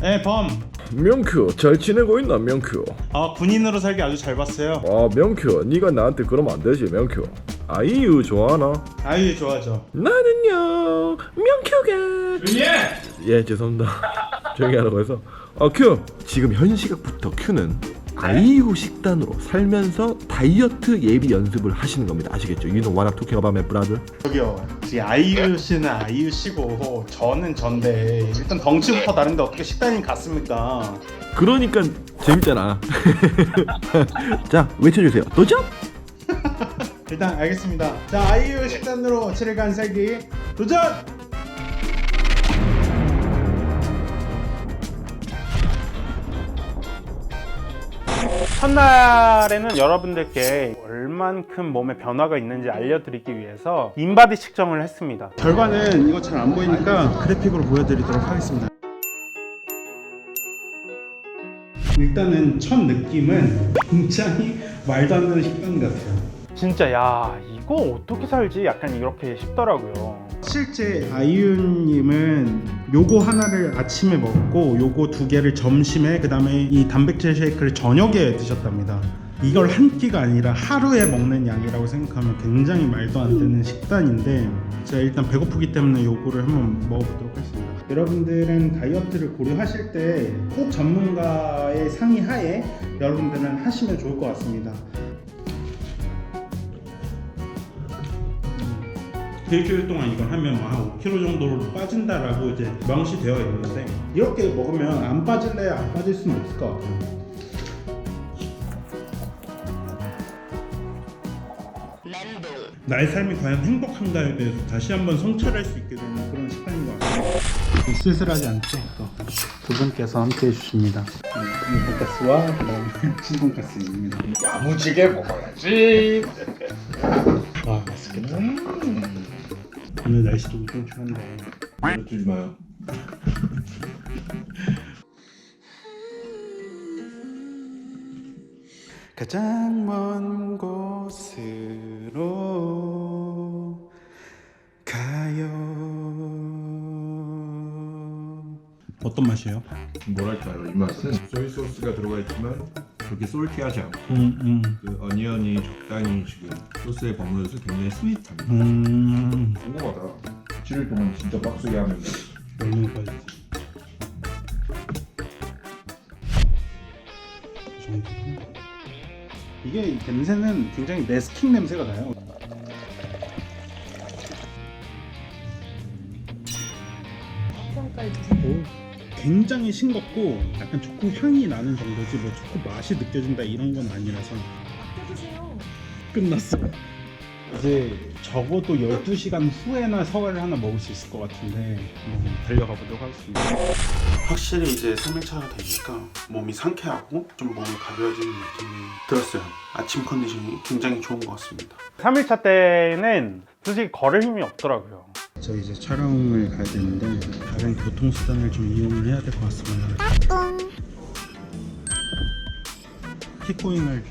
네, 범. 명큐 잘 지내고 있나 명큐 아, 군인으로 살기 아주 잘 봤어요. 아 명큐 네가 나한테 그러면 안 되지 명큐 아이유 좋아하나? 아유, 좋아하죠. 나는요 명큐가 예! 예 죄송합니다 조용히 하라고 해서 어큐 지금 현 시각부터 큐는 아이유 식단으로 살면서 다이어트 예비 연습을 하시는 겁니다 아시겠죠? You know what I'm talking about my brother? 저기요. 이 아이유 씨는 아이유 씨고 저는 전데 일단 덩치부터 다른데 어떻게 식단이 같습니까? 그러니까 재밌잖아 자 외쳐주세요 도전! 일단 알겠습니다. 자, 아이유 식단으로 7일간 살기 도전! 첫날에는 여러분들께 얼만큼 몸에 변화가 있는지 알려드리기 위해서 인바디 측정을 했습니다. 결과는 이거 잘 안 보이니까 그래픽으로 보여드리도록 하겠습니다. 일단은 첫 느낌은 굉장히 말도 안 되는 식단 같아요. 진짜 야 이거 어떻게 살지? 약간 이렇게 싶더라고요. 실제 아이유님은 요거 하나를 아침에 먹고 요거 두 개를 점심에 그 다음에 이 단백질 쉐이크를 저녁에 드셨답니다. 이걸 한 끼가 아니라 하루에 먹는 양이라고 생각하면 굉장히 말도 안 되는 식단인데 제가 일단 배고프기 때문에 요거를 한번 먹어보도록 하겠습니다. 여러분들은 다이어트를 고려하실 때 꼭 전문가의 상의 하에 여러분들은 하시면 좋을 것 같습니다. 일주일 동안 이걸 하면 뭐한 5kg 정도로 빠진다라고 이제 명시되어 있는데 이렇게 먹으면 안 빠질래야 안 빠질 수는 없을 것 같아요. 나의 삶이 과연 행복한가에 대해서 다시 한번 성찰할 수 있게 되는 그런 시간인 것 같아요. 쓸쓸하지 않죠? 두 분께서 함께 해주십니다. 돈가스와 그다음에 친돈가스입니다. 야무지게 먹어야지. 와 맛있겠다. 오늘 날씨도 우중충한데 주지 마요. 가장 먼 곳으로 가요. 어떤 맛이에요? 뭐랄까요 이 맛은 소이 소스가 들어가 있지만 그렇게 솔티하지 않고 음, 음, 그 어니언이 적당히 지금 소스에 버무려서 굉장히 스윗합니다. 음, 궁금하다. 7일 동안 진짜 빡세게 하면 얼마나 빠지지? 이게 냄새는 굉장히 네스킹 냄새가 나요. 굉장히 싱겁고 약간 초코 향이 나는 정도지 뭐 초코 맛이 느껴진다 이런 건 아니라서 끝났어. 이제 적어도 12시간 후에나 서해를 하나 먹을 수 있을 것 같은데 한번 달려가 보도록 하겠습니다. 확실히 이제 3일차가 되니까 몸이 상쾌하고 좀 몸이 가벼워지는 느낌이 들었어요. 아침 컨디션이 굉장히 좋은 것 같습니다. 3일차 때는 솔직히 걸을 힘이 없더라고요. 저 이제 촬영을 가야 되는데 다른 교통수단을 좀 이용을 해야 될 것 같습니다. 킥고잉을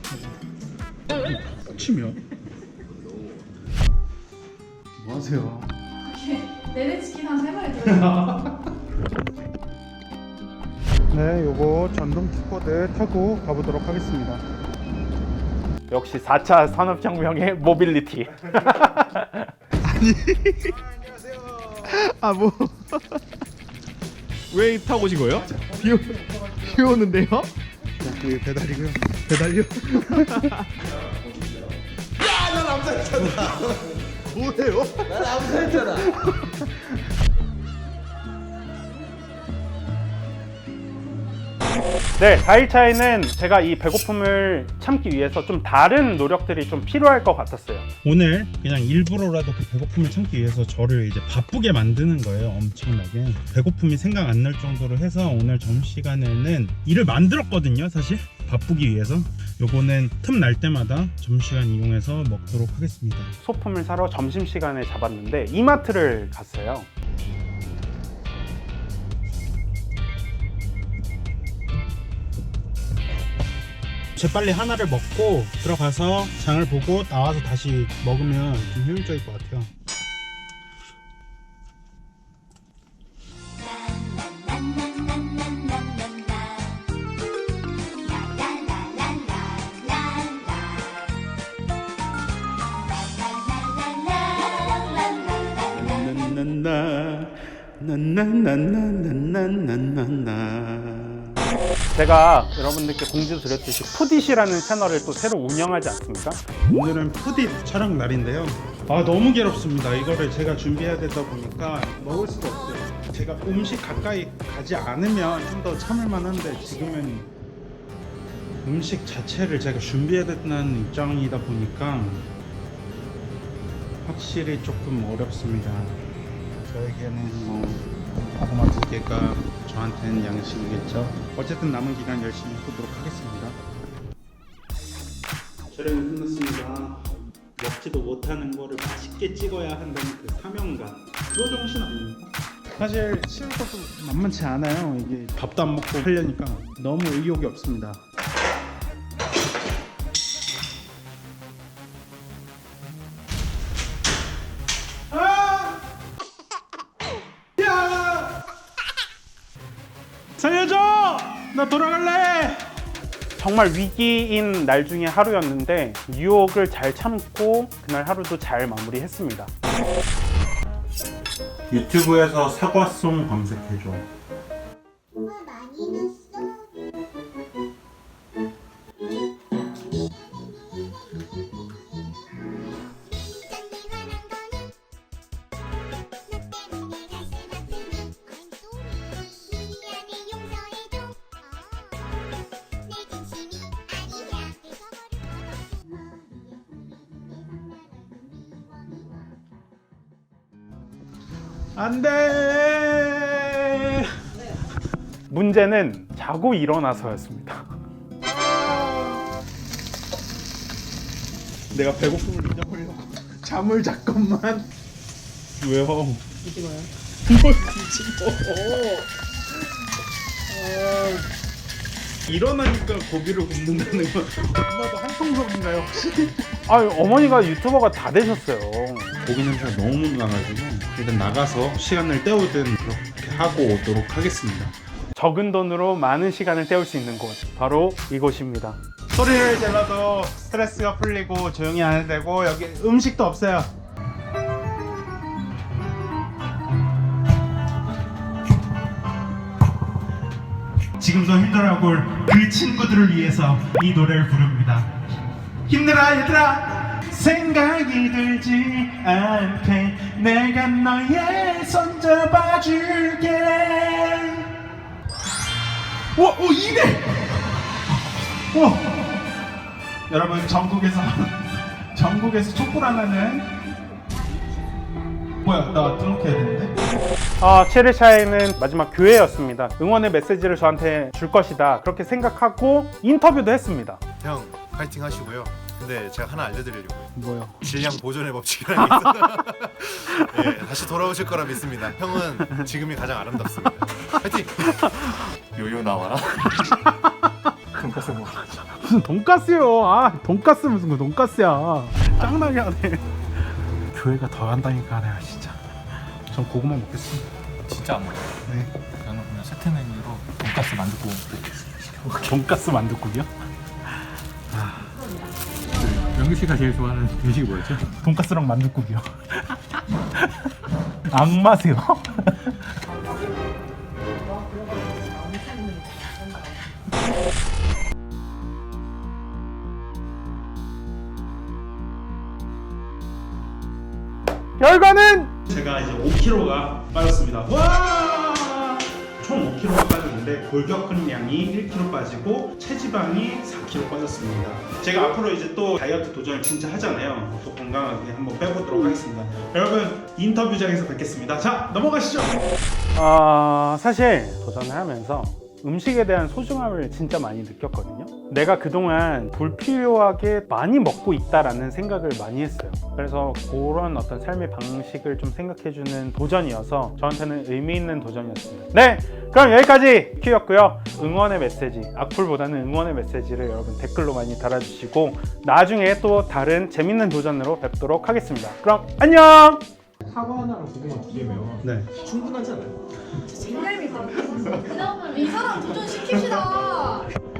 치며 뭐 하세요? 내내 치킨 한 세 마리. 네, 요거 전동 킥보드 타고 가보도록 하겠습니다. 역시 4차 산업혁명의 모빌리티. 아 뭐 왜 타고 오신 거예요? 비, 오, 비 오는데요? 자, 여기 배달이고요. 배달요? 야난 암살했잖아 뭐예요? 네, 4일차에는 제가 이 배고픔을 참기 위해서 좀 다른 노력들이 좀 필요할 것 같았어요. 오늘 그냥 일부러라도 그 배고픔을 참기 위해서 저를 이제 바쁘게 만드는 거예요. 엄청나게. 배고픔이 생각 안 날 정도로 해서 오늘 점심시간에는 일을 만들었거든요, 사실. 바쁘기 위해서. 요거는 틈 날 때마다 점심시간 이용해서 먹도록 하겠습니다. 소품을 사러 점심시간에 잡았는데 이마트를 갔어요. 재빨리 하나를 먹고 들어가서 장을 보고 나와서 다시 먹으면 좀 효율적일 것 같아요 난난난난난난난난난난 제가 여러분들께 공지도 드렸듯이 푸디시라는 채널을 또 새로 운영하지 않습니까? 오늘은 푸디 촬영 날인데요. 아 너무 괴롭습니다. 이거를 제가 준비해야 되다 보니까 먹을 수가 없어요. 제가 음식 가까이 가지 않으면 좀 더 참을만 한데 지금은 음식 자체를 제가 준비해야 된다는 입장이다 보니까 확실히 조금 어렵습니다. 저에게는 뭐 고구마 두 개가 저한테는 양식이겠죠. 어쨌든 남은 기간 열심히 해보도록 하겠습니다. 촬영이 끝났습니다. 먹지도 못하는 거를 맛있게 찍어야 한다는 그 사명감. 그거 정신 아닙니까? 사실 치울 것도 만만치 않아요. 이게 밥도 안 먹고 하려니까 너무 의욕이 없습니다. 나 돌아갈래! 정말 위기인 날 중에 하루였는데 유혹을 잘 참고 그날 하루도 잘 마무리했습니다. 유튜브에서 사과송 검색해줘. 많이 났어. 안 돼! 문제는 자고 일어나서였습니다. 내가 배고픔을 잊어버리려고 잠을 잠깐만. 왜요? 뒤집어요. 뭘 뒤집어? 아, 일어나니까 고기를 굽는다는 건 엄마도 한통속인가요 혹시? 아 어머니가 유튜버가 다 되셨어요. 고기 냄새가 너무 나가지고 일단 나가서 시간을 때우든 그렇게 하고 오도록 하겠습니다. 적은 돈으로 많은 시간을 때울 수 있는 곳 바로 이곳입니다. 소리를 질러도 스트레스가 풀리고 조용히 안 해도 되고 여기 음식도 없어요. 지금도 힘들어하고 그 친구들을 위해서 이 노래를 부릅니다. 힘내라 얘들아 들지 않게 내가 너의 손 잡아줄게 와, 오, 이래! 와! 여러분 전국에서 전국에서 촛불 하나는 뭐야 나 등록해야 되는데 아, 체르샤에는 마지막 교회였습니다. 응원의 메시지를 저한테 줄 것이다. 그렇게 생각하고 인터뷰도 했습니다. 형 파이팅 하시고요. 근데 제가 하나 알려드리려고요. 뭐요? 질량 보존의 법칙이라는 게 있어요. 예, 다시 돌아오실 거라 믿습니다. 형은 지금이 가장 아름답습니다. 파이팅! 요요 나와라. 돈까스 먹어. 무슨 돈가스요? 아, 돈가스 무슨 그 돈가스야. 짱나게 하네. 교회가 더 한다니까 내가 진짜 전 고구마 먹겠습니다 진짜 안 먹어요. 네 저는 그냥 세트 메뉴로 돈가스 만둣국 돈가스 만둣국이요? 영규 씨가 제일 좋아하는 음식이 뭐였죠? 돈가스랑 만둣국이요. 악마세요? 결과는 제가 이제 5kg가 빠졌습니다 와! 총 5kg가 빠졌는데 골격 근량이 1kg 빠지고 체지방이 4kg 빠졌습니다. 제가 앞으로 이제 또 다이어트 도전을 진짜 하잖아요. 또 건강하게 한번 빼보도록 하겠습니다. 여러분 인터뷰장에서 뵙겠습니다. 자 넘어가시죠. 아 사실 도전을 하면서 음식에 대한 소중함을 진짜 많이 느꼈거든요. 내가 그동안 불필요하게 많이 먹고 있다라는 생각을 많이 했어요. 그래서 그런 어떤 삶의 방식을 좀 생각해주는 도전이어서 저한테는 의미 있는 도전이었습니다. 네, 그럼 여기까지 큐였고요. 응원의 메시지, 악플보다는 응원의 메시지를 여러분 댓글로 많이 달아주시고 나중에 또 다른 재밌는 도전으로 뵙도록 하겠습니다. 그럼 안녕! 사과 하나랑 고구마 두 개면 네. 충분하지 않아요? 진짜 생각이 다. 그다음은 민사랑 도전 시킵시다.